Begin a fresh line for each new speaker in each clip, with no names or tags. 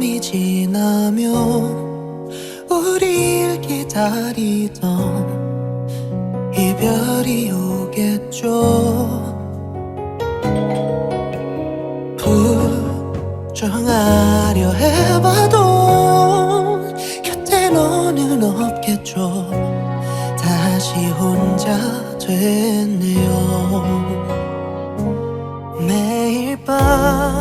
밤이 지나면 우리를 기다리던 이별이 오겠죠. 부정하려 해봐도 곁에 너는 없겠죠. 다시 혼자 됐네요. 매일 밤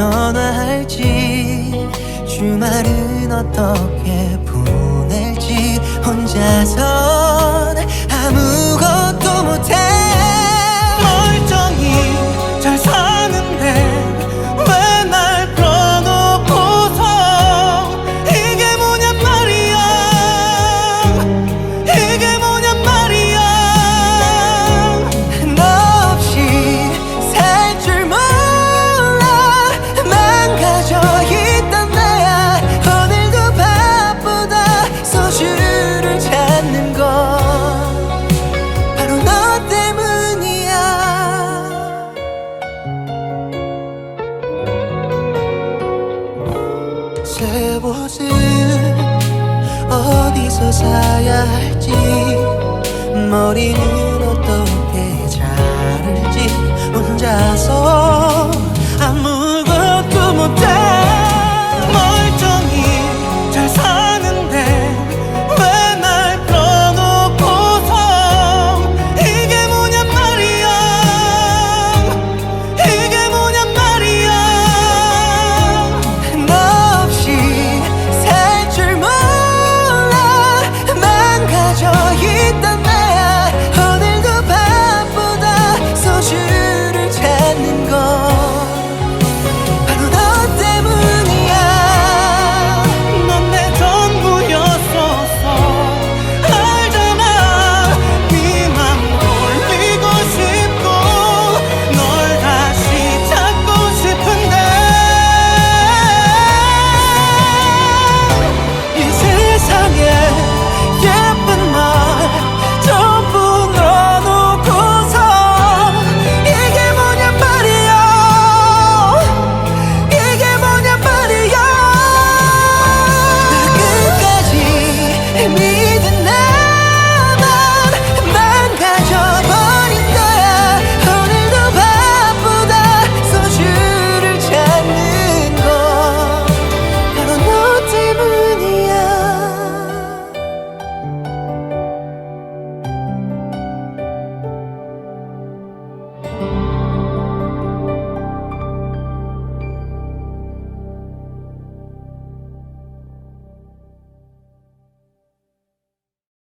전화할지 주말은 어떻게 보낼지 혼자선 새 옷은 어디서 사야 할지 머리는 me.